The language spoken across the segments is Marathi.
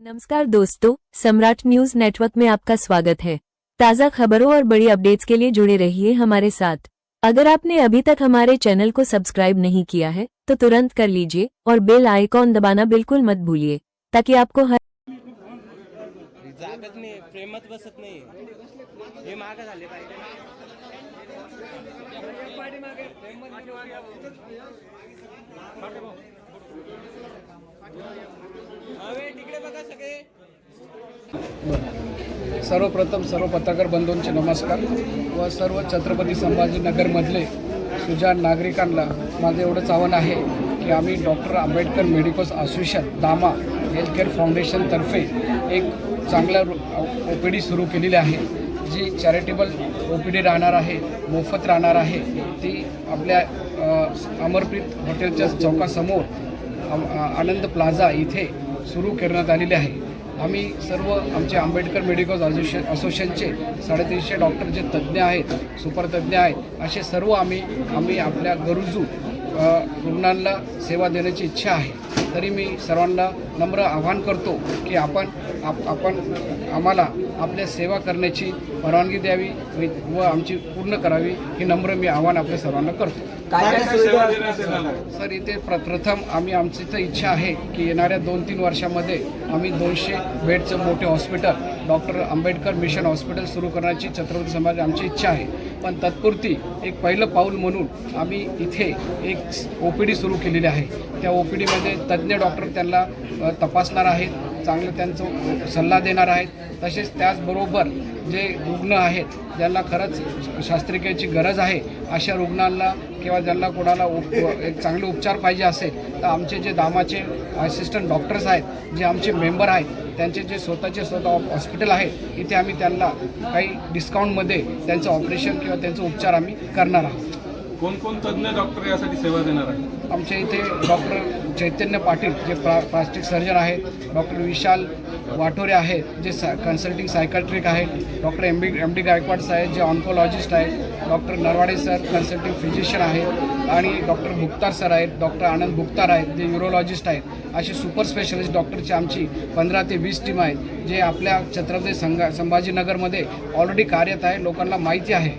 नमस्कार दोस्तों, सम्राट न्यूज़ नेटवर्क में आपका स्वागत है। ताज़ा खबरों और बड़ी अपडेट्स के लिए जुड़े रहिए हमारे साथ। अगर आपने अभी तक हमारे चैनल को सब्सक्राइब नहीं किया है तो तुरंत कर लीजिए और बेल आइकॉन दबाना बिल्कुल मत भूलिए, ताकि आपको हर बसत सर्वप्रथम सर्व पत्रकार बंधूंचे नमस्कार व सर्व छत्रपती संभाजीनगरमधले सुजान नागरिकांना माझं एवढंच आव्हान आहे की आम्ही डॉक्टर आंबेडकर मेडिकल असोसिएशन दामा हेल्थकेअर फाउंडेशनतर्फे एक चांगला ओ पी डी सुरू केलेली आहे. जी चॅरिटेबल ओ पी डी राहणार आहे मोफत राहणार आहे. ती आपल्या अमरप्रीत हॉटेलच्या चौकासमोर आनंद प्लाझा इथे सुरू करण्यात आलेले आहे. आम्ही सर्व आमचे आंबेडकर मेडिकल असोसिएशन असोसिएशनचे साडेतीनशे डॉक्टर जे तज्ज्ञ आहेत सुपरतज्ञ आहेत असे सर्व आम्ही आम्ही आपल्या गरजू रुग्णांना सेवा देण्याची इच्छा आहे. तरी मी सर्वांना नम्र आवाहन करतो की आपण आप आपण आम्हाला आपल्या सेवा करण्याची परवानगी द्यावी व- आमची पूर्ण करावी ही नम्र मी आव्हान आपल्या सर्वांना करतो. सर इथे प्र प्रथम आम्ही आमची तर इच्छा आहे की येणाऱ्या दोन तीन वर्षामध्ये आम्ही दोनशे बेडचं मोठे hospital doctor Ambedkar mission hospital सुरू करण्याची छत्रपती समाज आमची इच्छा आहे. पण तत्पुरती एक पहिलं पाऊल म्हणून आम्ही इथे एक ओ पी डी सुरू केलेली आहे. त्या ओ पी डीमध्ये तज्ज्ञ डॉक्टर त्यांना तपासणार आहेत. चांगलं त्यांचं सल्ला देणार आहेत. तसेच त्याचबरोबर जे रुग्ण आहेत ज्यांना खरंच शास्त्रक्रियेची गरज आहे अशा रुग्णांना किंवा ज्यांना कोणाला उप एक चांगले उपचार पाहिजे असेल तर आमचे जे दामाचे असिस्टंट डॉक्टर्स आहेत जे आमचे मेंबर आहेत त्यांचे जे स्वतःचे स्वतः हॉस्पिटल आहे इथे आम्ही त्यांना काही डिस्काउंटमध्ये त्यांचं ऑपरेशन किंवा त्यांचा उपचार आम्ही करणार आहोत. कोणकोण तज्ज्ञ डॉक्टर यासाठी सेवा देणार आहे आमच्या इथे डॉक्टर चैतन्य पाटील जे प्ला प्लास्टिक सर्जन आहेत डॉक्टर विशाल वाठोरे आहेत जे सा कन्सल्टिंग सायकॅट्रिक आहेत doctor M B M D Gaikwad Saheb जे ऑन्कोलॉजिस्ट आहेत doctor Narwade sir consulting physician आहेत आणि डॉक्टर भुक्तार सर आहेत डॉक्टर आनंद भुक्तार आहेत जे युरोलॉजिस्ट आहेत. असे सुपर स्पेशलिस्ट डॉक्टरची आमची पंधरा ते वीस टीम आहेत जे आपल्या छत्रपती संघा संभाजीनगरमध्ये ऑलरेडी कार्यरत आहे लोकांना माहिती आहे.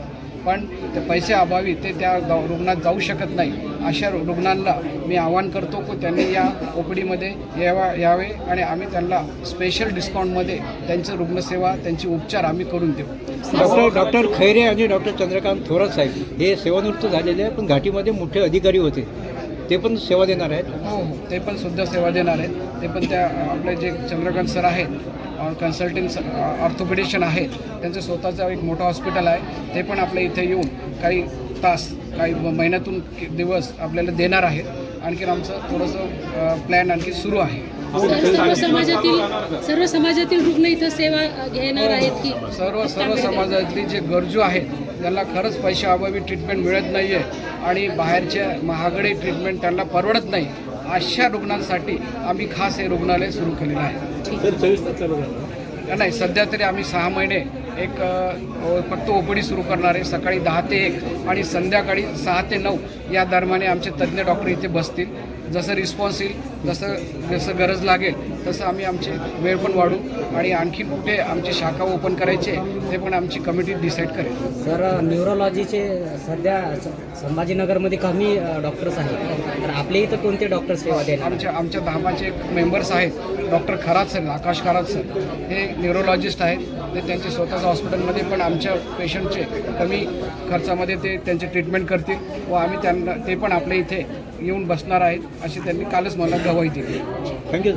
पण ते पैसे अभावी ते त्या रुग्णात जाऊ शकत नाही. अशा रुग्णांना मी आवाहन करतो की त्यांनी या ओ पी डीमध्ये यावा यावे आणि आम्ही त्यांना स्पेशल डिस्काउंटमध्ये त्यांचं रुग्णसेवा त्यांचे उपचार आम्ही करून देऊ. डॉक्टर डॉक्टर खैरे आणि डॉक्टर चंद्रकांत थोरात साहेब हे सेवानिवृत्त झालेले आहे पण घाटीमध्ये मोठे अधिकारी होते. ते पण सेवा देणार आहेत? हो हो. ते पण सुद्धा सेवा देणार आहेत. ते पण त्या आपले जे चंद्रकांत सर आहेत कन्सल्टिंग ऑर्थोपेडिशन आहेत. त्यांचं स्वतःचं एक मोठं हॉस्पिटल आहे. ते पण आपल्या इथे येऊन काही तास काही महिन्यातून दिवस आपल्याला देणार आहेत. आणखीन आमचं थोडंसं प्लॅन आणखी सुरू आहे. सर्व समाजातील सर्व समाजातील रुग्ण इथं सेवा घेणार आहेत की सर्व सर्व समाजातली जे गरजू आहेत ज्यांना खरंच पैशाअभावी ट्रीटमेंट मिळत नाही आहे आणि बाहेरच्या महागडे ट्रीटमेंट त्यांना परवडत नाही अशा रुग्णांसाठी आम्ही खास हे रुग्णालय सुरू केलेलं आहे. नाही सध्या तरी आम्ही सहा महिने एक फक्त ओपीडी सुरू करणार आहे. सकाळी दहा ते एक आणि संध्याकाळी सहा ते नऊ या दरम्याने आमचे तज्ज्ञ डॉक्टर इथे बसतील. जसं रिस्पॉन्स येईल जसं जसं गरज लागेल तसं आम्ही आमचे वेळ पण वाढू आणि आणखी कुठे आमची शाखा ओपन करायचे ते पण आमची कमिटी डिसाईड करेल. सर न्यूरोलॉजीचे सध्या संभाजीनगरमध्ये कमी डॉक्टर्स आहेत. तर आपल्या इथं कोणते डॉक्टर सेवा देणार? आमच्या आमच्या धामाचे मेंबर्स आहेत doctor Kharat sir Akash Kharat sir. हे न्यूरोलॉजिस्ट आहेत. ते त्यांचे स्वतःच्या हॉस्पिटलमध्ये पण आमच्या पेशंटचे कमी खर्चामध्ये ते त्यांचे ट्रीटमेंट करतील व आम्ही त्यांना ते पण आपल्या इथे येऊन बसणार आहेत अशी त्यांनी कालच मला गवाही दिली. थँक्यू